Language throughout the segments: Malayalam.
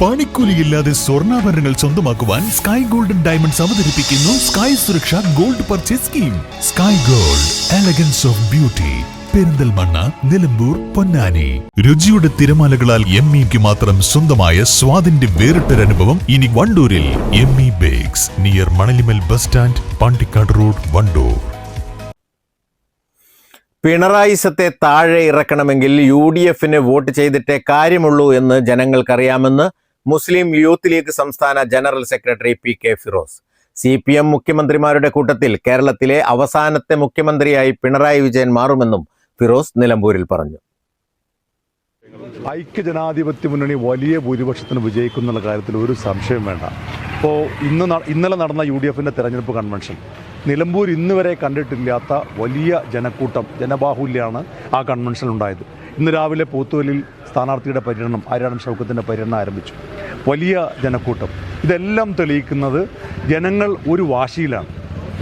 പണിക്കൂലിയില്ലാതെ സ്വർണാഭരണങ്ങൾ സ്വന്തമാക്കുവാൻ സ്കൈ ഗോൾഡൻ ഡയമണ്ട്സ് അവതരിപ്പിക്കുന്നു സ്കൈ സുരക്ഷ gold purchase scheme sky gold elegance of beauty Perinthalmanna Nilambur Ponnani. രുചിയുടെ തിരമാലകളാൽ എം ഇക്ക് മാത്രം സ്വന്തമായ സ്വാദിന്റെ വേറിട്ടൊരനുഭവം ഇനി വണ്ടൂരിൽ. M E bakes near Manalimal bus stand Pandikkad road Wandoor. പിണറായിസത്തെ താഴെ ഇറക്കണമെങ്കിൽ യു ഡി എഫിന് വോട്ട് ചെയ്തിട്ടേ കാര്യമുള്ളൂ എന്ന് ജനങ്ങൾക്കറിയാമെന്ന് മുസ്ലിം യൂത്ത് ലീഗ് സംസ്ഥാന general secretary P K Firoz. C P M മുഖ്യമന്ത്രിമാരുടെ കൂട്ടത്തിൽ കേരളത്തിലെ അവസാനത്തെ മുഖ്യമന്ത്രിയായി പിണറായി വിജയൻ മാറുമെന്നും ഫിറോസ് നിലമ്പൂരിൽ പറഞ്ഞു. ഐക്യജനാധിപത്യ മുന്നണി വലിയ ഭൂരിപക്ഷത്തിന് വിജയിക്കുന്നുള്ള കാര്യത്തിൽ ഒരു സംശയം വേണ്ട. ഇപ്പോൾ ഇന്ന് ഇന്നലെ നടന്ന യു ഡി എഫിന്റെ തെരഞ്ഞെടുപ്പ് കൺവെൻഷൻ. നിലമ്പൂർ ഇന്ന് വരെ കണ്ടിട്ടില്ലാത്ത വലിയ ജനക്കൂട്ടം ജനബാഹുല്യമാണ് ആ കൺവെൻഷൻ ഉണ്ടായത് ഇന്ന് രാവിലെ പോത്തുവലിൽ സ്ഥാനാർത്ഥിയുടെ പര്യടനം ആര്യാടൻ ഷൗക്കത്തിന്റെ പര്യടനം ആരംഭിച്ചു. വലിയ ജനക്കൂട്ടം. ഇതെല്ലാം തെളിയിക്കുന്നത് ജനങ്ങൾ ഒരു വാശിയിലാണ്.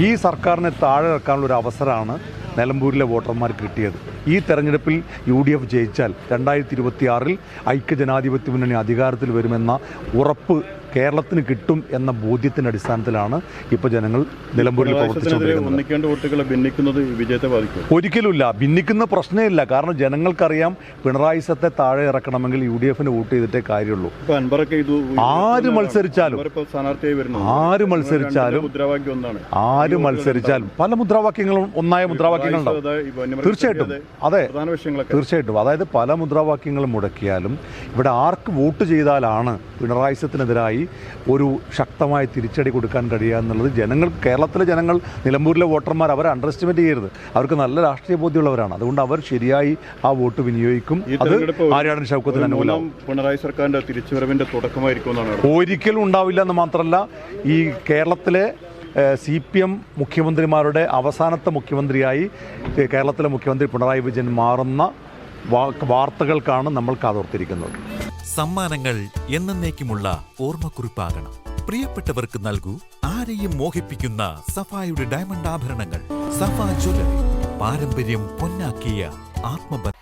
ഈ സർക്കാരിനെ താഴെ ഇറക്കാനുള്ള ഒരു അവസരമാണ് നിലമ്പൂരിലെ വോട്ടർമാർക്ക് കിട്ടിയത്. ഈ തെരഞ്ഞെടുപ്പിൽ യു ഡി എഫ് ജയിച്ചാൽ രണ്ടായിരത്തി ഇരുപത്തി ആറിൽ ഐക്യജനാധിപത്യ മുന്നണി അധികാരത്തിൽ വരുമെന്ന ഉറപ്പ് കേരളത്തിന് കിട്ടും എന്ന ബോധ്യത്തിന്റെ അടിസ്ഥാനത്തിലാണ് ഇപ്പോൾ ജനങ്ങൾ നിലമ്പൂരിൽ പ്രവർത്തിച്ചുകൊണ്ടിരിക്കുന്നത്. ഒരിക്കലുമില്ല. ഭിന്നിക്കുന്ന പ്രശ്നമില്ല കാരണം ജനങ്ങൾക്കറിയാം പിണറായി സത്തെ താഴെ ഇറക്കണമെങ്കിൽ യു ഡി എഫിന് വോട്ട് ചെയ്തിട്ടേ കാര്യമുള്ളൂ. ആര് മത്സരിച്ചാലും ആര് മത്സരിച്ചാലും ആര് മത്സരിച്ചാലും പല മുദ്രാവാക്യങ്ങളും ഒന്നായ വന്യമൃഗ തീർച്ചയായിട്ടും. അതെ. തീർച്ചയായിട്ടും. അതായത് പല മുദ്രാവാക്യങ്ങളും മുടക്കിയാലും ഇവിടെ ആർക്ക് വോട്ട് ചെയ്താലാണ് പിണറായിസത്തിനെതിരായി ഒരു ശക്തമായ തിരിച്ചടി കൊടുക്കാൻ കഴിയുക എന്നുള്ളത് ജനങ്ങൾ കേരളത്തിലെ ജനങ്ങൾ നിലമ്പൂരിലെ വോട്ടർമാർ അവരെ അണ്ടർ എസ്റ്റിമേറ്റ് ചെയ്യരുത്. അവർക്ക് നല്ല രാഷ്ട്രീയ ബോധ്യമുള്ളവരാണ്. അതുകൊണ്ട് അവർ ശരിയായി ആ വോട്ട് വിനിയോഗിക്കും. അത് ആര്യാടൻ ശൗക്കത്തിന് അനുകൂലം പിണറായി സർക്കാരിന്റെ തിരിച്ചുവരവിന്റെ തുടക്കമായിരിക്കും ഒരിക്കലും ഉണ്ടാവില്ല എന്ന് മാത്രമല്ല ഈ കേരളത്തിലെ സി പി എം മുഖ്യമന്ത്രിമാരുടെ അവസാനത്തെ മുഖ്യമന്ത്രിയായി കേരളത്തിലെ മുഖ്യമന്ത്രി പിണറായി വിജയൻ മാറുന്ന വാർത്തകൾക്കാണ് നമ്മൾ കാതോർത്തിരിക്കുന്നത്. സമ്മാനങ്ങൾ എന്നേക്കുമുള്ള ഓർമ്മക്കുറിപ്പാകണം. പ്രിയപ്പെട്ടവർക്ക് നൽകൂ ആരെയും മോഹിപ്പിക്കുന്ന സഫായുടെ ഡയമണ്ട് ആഭരണങ്ങൾ. സഫ ജ്വല്ലറി പാരമ്പര്യം പൊന്നാക്കിയ ആത്മബന്ധം.